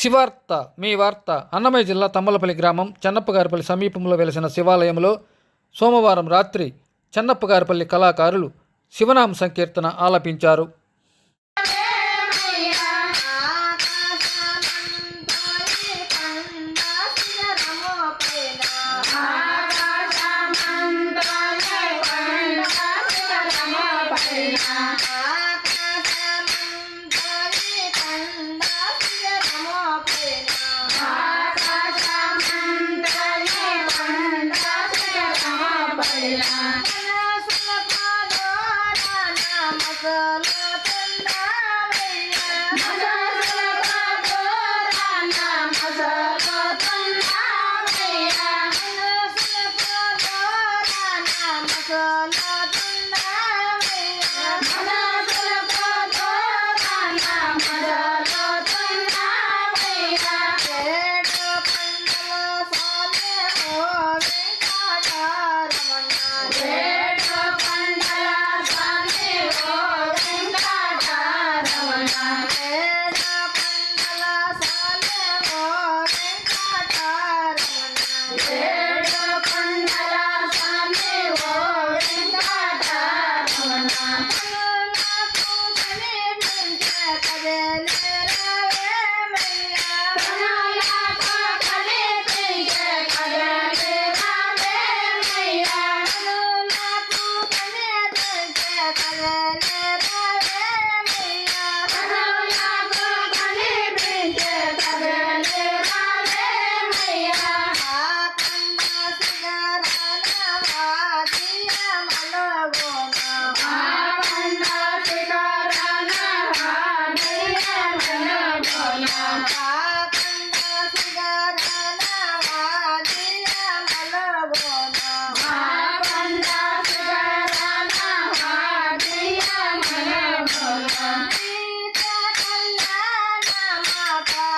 శివార్త మీ వార్త అన్నమయ్య జిల్లా తమ్మలపల్లి గ్రామం చెన్నప్పగారిపల్లి సమీపంలో వెలిసిన శివాలయంలో సోమవారం రాత్రి చెన్నప్పగారిపల్లి కళాకారులు శివనామ సంకీర్తన ఆలపించారు. Amazon. Yeah. bye.